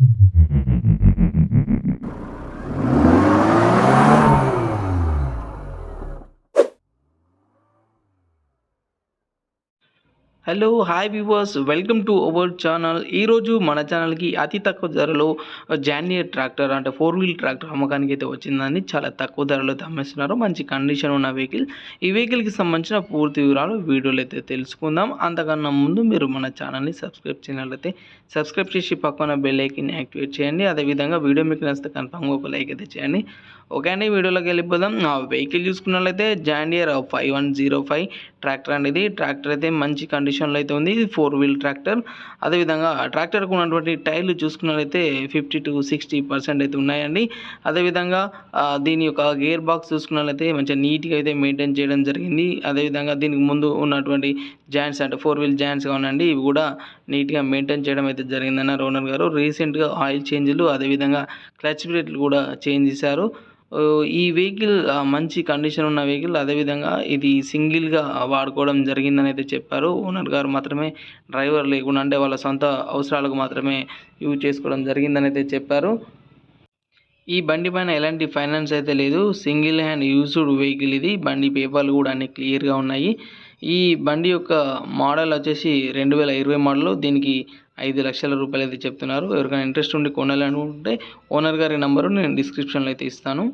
Mm-hmm. Hello hi viewers welcome to our channel ఈరోజు మన ఛానల్కి అతి తక్కువ ధరలో జానియర్ ట్రాక్టర్ అంటే ఫోర్ వీల్ ట్రాక్టర్ అమ్మకానికి అయితే వచ్చిందని చాలా తక్కువ ధరలో అమ్మేస్తున్నారు మంచి కండిషన్ ఉన్న వెహికల్ ఈ వెహికల్కి సంబంధించిన పూర్తి వివరాలు వీడియోలు అయితే తెలుసుకుందాం. అంతకన్నా ముందు మీరు మన ఛానల్ని సబ్స్క్రైబ్ చేసినట్లయితే సబ్స్క్రైబ్ చేసి పక్కన బెల్ ఐకిన్ యాక్టివేట్ చేయండి. అదేవిధంగా వీడియో మీకు నచ్చితే కన్ఫామ్గా ఒక లైక్ అయితే చేయండి. ఓకే అండి వీడియోలోకి వెళ్ళిపోదాం. ఆ వెహికల్ చూసుకున్నట్లయితే John Deere five one zero five tractor అనేది ట్రాక్టర్ అయితే మంచి కండిషన్ కండిషన్లో అయితే ఉంది. ఇది ఫోర్ వీల్ ట్రాక్టర్ అదేవిధంగా ట్రాక్టర్కు ఉన్నటువంటి టైర్లు చూసుకున్నట్లయితే ఫిఫ్టీ టు సిక్స్టీ పర్సెంట్ అయితే ఉన్నాయండి. అదేవిధంగా దీని యొక్క గేర్ బాక్స్ చూసుకున్నట్లయితే మంచిగా నీట్గా అయితే మెయింటైన్ చేయడం జరిగింది. అదేవిధంగా దీనికి ముందు ఉన్నటువంటి జాయింట్స్ అంటే ఫోర్ వీల్ జాయింట్స్ కానివ్వండి ఇవి కూడా నీట్గా మెయింటైన్ చేయడం అయితే జరిగిందన్నారు ఓనర్ గారు. రీసెంట్గా ఆయిల్ చేంజ్లు అదేవిధంగా క్లచ్ ప్లేట్లు కూడా చేంజ్ చేశారు. ఈ వెహికల్ మంచి కండిషన్ ఉన్న వెహికల్ అదేవిధంగా ఇది సింగిల్గా వాడుకోవడం జరిగిందని అయితే చెప్పారు. ఓనర్ గారు మాత్రమే డ్రైవర్ లేకుండా అంటే వాళ్ళ సొంత అవసరాలకు మాత్రమే యూజ్ చేసుకోవడం జరిగిందని అయితే చెప్పారు. ఈ బండి పైన ఎలాంటి ఫైనాన్స్ అయితే లేదు. సింగిల్ హ్యాండ్ యూజ్డ్ వెహికల్ ఇది. బండి పేపర్లు కూడా అన్ని క్లియర్గా ఉన్నాయి. ఈ బండి యొక్క మోడల్ వచ్చేసి రెండు వేల ఇరవై మోడల్. దీనికి ఐదు లక్షల రూపాయలు అయితే చెప్తున్నారు. ఎవరికైనా ఇంట్రెస్ట్ ఉండి కొనాలనుకుంటే ఓనర్ గారి నంబరు నేను డిస్క్రిప్షన్లో అయితే ఇస్తాను.